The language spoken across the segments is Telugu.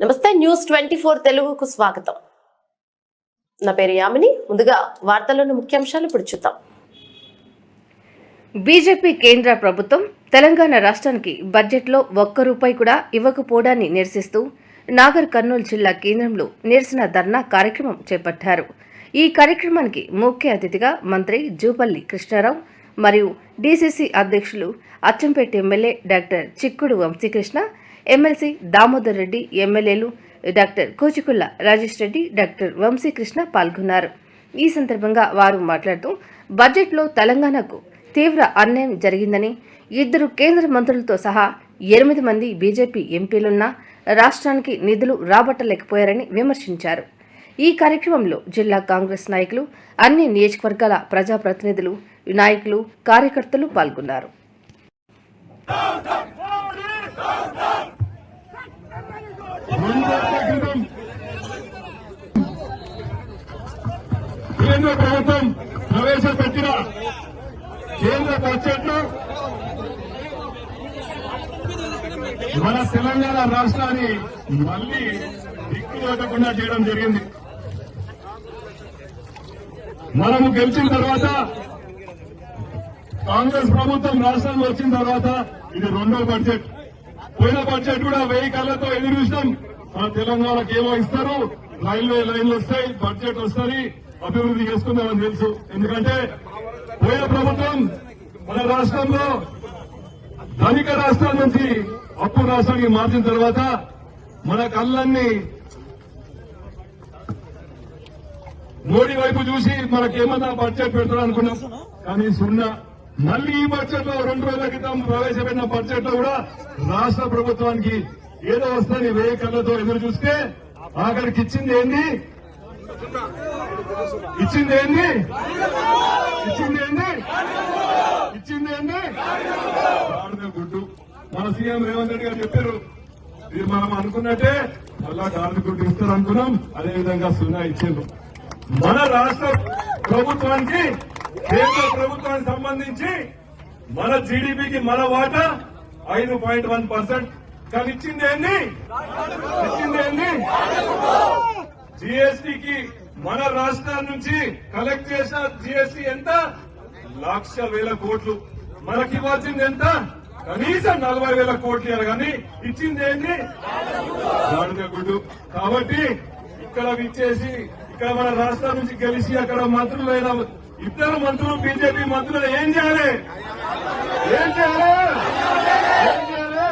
నమస్తే న్యూస్ ట్వంటీ ఫోర్ తెలుగుకు స్వాగతం. నా పేరు యామిని. ముందుగా వార్తల్లోని ముఖ్యాంశాలు ఇప్పుడు చూద్దాం. బీజేపీ కేంద్ర ప్రభుత్వం తెలంగాణ రాష్ట్రానికి బడ్జెట్లో ఒక్క రూపాయి కూడా ఇవ్వకపోవడాన్ని నిరసిస్తూ నాగర్ కర్నూలు జిల్లా కేంద్రంలో నిరసన ధర్నా కార్యక్రమం చేపట్టారు. ఈ కార్యక్రమానికి ముఖ్య అతిథిగా మంత్రి జూపల్లి కృష్ణారావు మరియు డీసీసీ అధ్యక్షులు అచ్చంపేట ఎమ్మెల్యే డాక్టర్ చిక్కుడు వంశీకృష్ణ ఎమ్మెల్సీ దామోదర్ రెడ్డి ఎమ్మెల్యేలు డాక్టర్ కోచికుల్ల రాజేష్ రెడ్డి డాక్టర్ వంశీకృష్ణ పాల్గొన్నారు. ఈ సందర్భంగా వారు మాట్లాడుతూ బడ్జెట్లో తెలంగాణకు తీవ్ర అన్యాయం జరిగిందని ఇద్దరు కేంద్ర మంత్రులతో సహా ఎనిమిది మంది బీజేపీ ఎంపీలున్నా రాష్ట్రానికి నిధులు రాబట్టలేకపోయారని విమర్శించారు. ఈ కార్యక్రమంలో జిల్లా కాంగ్రెస్ నాయకులు అన్ని నియోజకవర్గాల ప్రజాప్రతినిధులు నాయకులు కార్యకర్తలు పాల్గొన్నారు రెండేళ్ళ క్రితం కేంద్ర ప్రభుత్వం ప్రవేశపెట్టిన కేంద్ర బడ్జెట్ మన తెలంగాణ రాష్ట్రాన్ని మళ్ళీ దిక్కుదోటకుండా చేయడం జరిగింది. మనము గెలిచిన తర్వాత కాంగ్రెస్ ప్రభుత్వం రాష్ట్రంలో వచ్చిన తర్వాత ఇది రెండో బడ్జెట్. పోయిన బడ్జెట్ కూడా వెయ్యి కళ్ళతో ఎదురు చూసినాం. మన తెలంగాణకి ఏమో ఇస్తారు రైల్వే లైన్లు వస్తాయి బడ్జెట్ వస్తుంది. అభివృద్ధి చేసుకుందామని తెలుసు. ఎందుకంటే పోయిన ప్రభుత్వం మన రాష్ట్రంలో ధనిక రాష్ట్రాల నుంచి అప్పు రాష్ట్రానికి మార్చిన తర్వాత మన కళ్ళన్ని మోడీ వైపు చూసి మనకేమన్నా బడ్జెట్ పెడతారు అనుకున్నాం. కానీ సున్నా మళ్ళీ ఈ బడ్జెట్లో రెండు రోజుల క్రితం ప్రవేశపెట్టిన బడ్జెట్లో కూడా రాష్ట్ర ప్రభుత్వానికి ఏదో వస్తుంది వేయ కళ్ళతో ఎదురు చూస్తే ఆఖరికి ఇచ్చింది ఏంది? ఇచ్చింది ఏంది ఇచ్చింది ఏంది ఇచ్చింది ఏంది గాడిద గుడ్డు. మన సీఎం రేవంత్ రెడ్డి గారు చెప్పారు. ఇది మనం అనుకున్నట్టే మళ్ళా గాడిద గుడ్డు ఇస్తారు అనుకున్నాం. అదేవిధంగా సున్నా ఇచ్చారు మన రాష్ట్ర ప్రభుత్వానికి కేంద్ర ప్రభుత్వానికి సంబంధించి మన జీడిపికి మన వాటా ఐదు పాయింట్ వన్ పర్సెంట్. కానీ ఇచ్చింది ఏంది ఇచ్చింది ఏంది జిఎస్టికి మన రాష్ట్రం నుంచి కలెక్ట్ చేసిన జిఎస్టి ఎంత? లక్ష వేల కోట్లు. మనకి ఇవ్వాల్సింది ఎంత? కనీసం నలభై వేల కోట్లు ఇవ్వాలి కానీ ఇచ్చింది ఏంటి? గాడిద గుడ్డు. కాబట్టి ఇక్కడ విచ్చేసి ఇక్కడ మన రాష్ట్రం నుంచి గెలిచి అక్కడ మంత్రులైన ఇద్దరు మంత్రులు బీజేపీ మంత్రులు ఏం చేయాలి? ఏం చేయాలి? ఏం చేయాలి?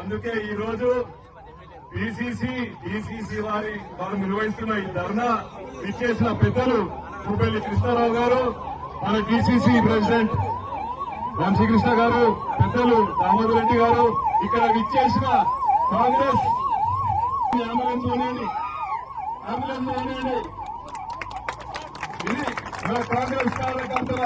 అందుకే ఈ రోజు పిసిసి డిసిసి వారి వారు నిర్వహిస్తున్న ఈ ధర్నా ఇచ్చేసిన పెద్దలు కూపల్లి కృష్ణారావు గారు మన డిసిసి ప్రెసిడెంట్ వంశీకృష్ణ గారు పెద్దలు దామోదర్ రెడ్డి గారు ఇక్కడ విచ్చేసిన కాంగ్రెస్ అంబులెన్స్ పోనీయండి అంబులెన్స్ పోనీయండి ఇది మన కాంగ్రెస్ కార్యకర్తల